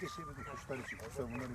Şu da şey dedik, kuşlar için. Kuşlar bunlar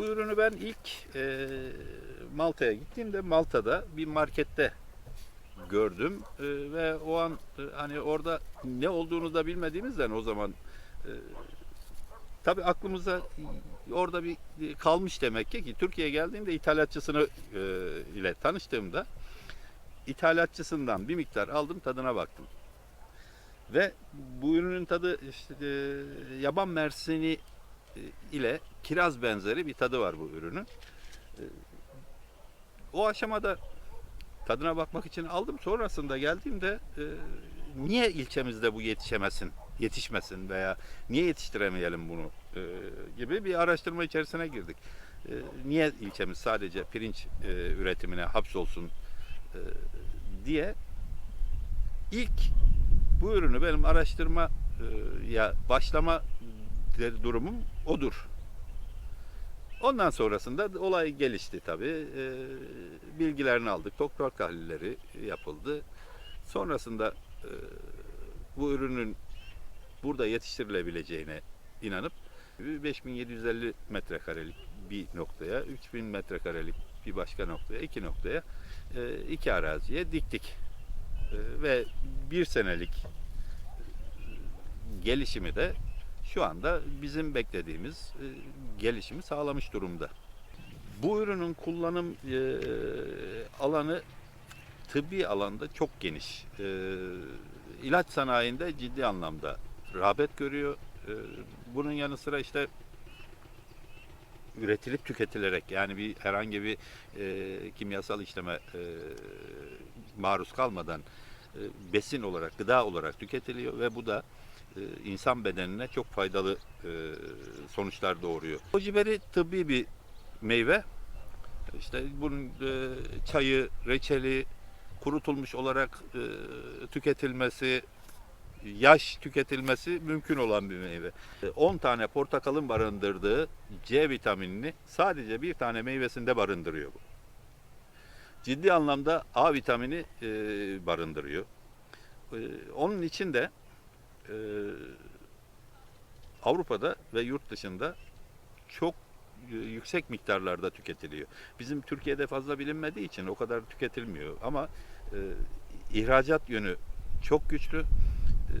Bu ürünü ben ilk e, Malta'ya gittiğimde Malta'da bir markette gördüm E, ve o an e, hani orada ne olduğunu da bilmediğimizden o zaman e, tabii aklımıza orada bir kalmış demek ki ki Türkiye'ye geldiğimde ithalatçısını e, ile tanıştığımda ithalatçısından bir miktar aldım tadına baktım. Ve bu ürünün tadı işte e, yaban mersini ile kiraz benzeri bir tadı var bu ürünün. E, O aşamada tadına bakmak için aldım. Sonrasında geldiğimde e, niye ilçemizde bu yetişemesin, yetişmesin veya niye yetiştiremeyelim bunu e, gibi bir araştırma içerisine girdik. E, Niye ilçemiz sadece pirinç e, üretimine hapsolsun e, diye ilk bu ürünü benim araştırmaya başlama de- durumum odur. Ondan sonrasında olay gelişti tabii. Ee, bilgilerini aldık. Toprak tahlilleri yapıldı. Sonrasında e, bu ürünün burada yetiştirilebileceğine inanıp 5750 metrekarelik bir noktaya, 3000 metrekarelik bir başka noktaya, iki noktaya, e, iki araziye diktik. E, Ve bir senelik gelişimi de şu anda bizim beklediğimiz e, gelişimi sağlamış durumda. Bu ürünün kullanım e, alanı tıbbi alanda çok geniş. E, ilaç sanayinde ciddi anlamda rağbet görüyor. E, bunun yanı sıra işte üretilip tüketilerek yani bir herhangi bir e, kimyasal işleme e, maruz kalmadan e, besin olarak, gıda olarak tüketiliyor ve bu da insan bedenine çok faydalı e, sonuçlar doğuruyor. Gojiberi tıbbi bir meyve. İşte bunun e, çayı, reçeli, kurutulmuş olarak e, tüketilmesi, yaş tüketilmesi mümkün olan bir meyve. E, 10 tane portakalın barındırdığı C vitaminini sadece bir tane meyvesinde barındırıyor bu. Ciddi anlamda A vitamini e, barındırıyor. E, onun için de e, Avrupa'da ve yurt dışında çok yüksek miktarlarda tüketiliyor. Bizim Türkiye'de fazla bilinmediği için o kadar tüketilmiyor ama e, ihracat yönü çok güçlü. E,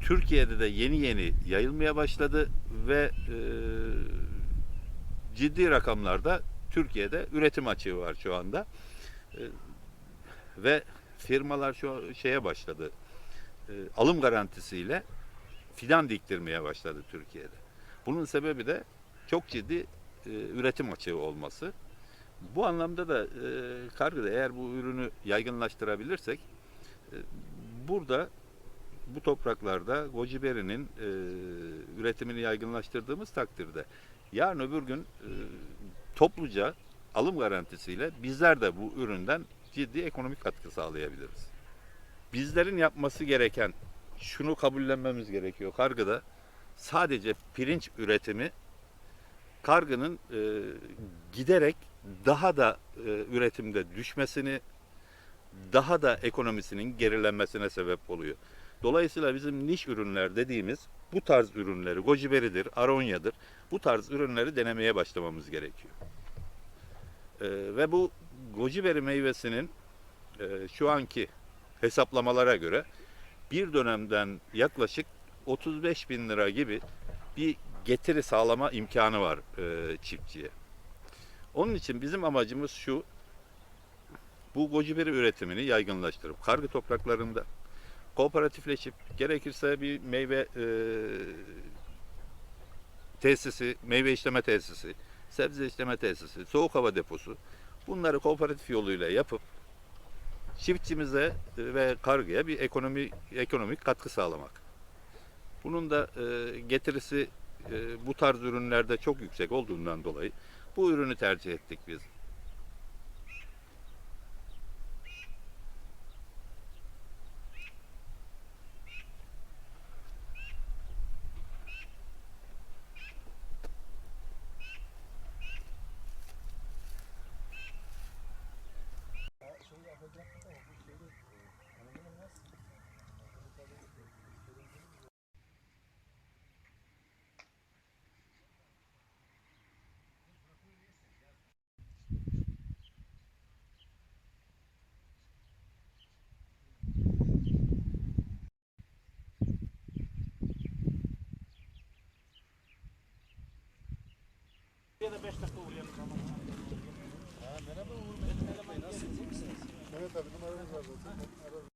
Türkiye'de de yeni yeni yayılmaya başladı ve e, ciddi rakamlarda Türkiye'de üretim açığı var şu anda. E, ve firmalar şu şeye başladı. E, alım garantisiyle fidan diktirmeye başladı Türkiye'de. Bunun sebebi de çok ciddi e, üretim açığı olması. Bu anlamda da e, Kargı'da eğer bu ürünü yaygınlaştırabilirsek e, burada bu topraklarda gojiberi'nin üretimini yaygınlaştırdığımız takdirde yarın öbür gün topluca alım garantisiyle bizler de bu üründen ciddi ekonomik katkı sağlayabiliriz. Bizlerin yapması gereken şunu kabullenmemiz gerekiyor. Kargıda sadece pirinç üretimi kargının e, giderek daha da e, üretimde düşmesini, daha da ekonomisinin gerilenmesine sebep oluyor. Dolayısıyla bizim niş ürünler dediğimiz bu tarz ürünleri, gojiberidir, aronyadır, bu tarz ürünleri denemeye başlamamız gerekiyor. E, ve bu gojiberi meyvesinin e, şu anki hesaplamalara göre bir dönemden yaklaşık 35 bin lira gibi bir getiri sağlama imkanı var e, çiftçiye. Onun için bizim amacımız şu, bu gojiberi üretimini yaygınlaştırıp kargı topraklarında kooperatifleşip gerekirse bir meyve e, tesisi, meyve işleme tesisi, sebze işleme tesisi, soğuk hava deposu bunları kooperatif yoluyla yapıp çiftçimize e, ve kargıya bir ekonomi ekonomik katkı sağlamak. Bunun da e, getirisi e, bu tarz ürünlerde çok yüksek olduğundan dolayı bu ürünü tercih ettik biz. Bine, bește cu ulienul, abi numaramız var zaten.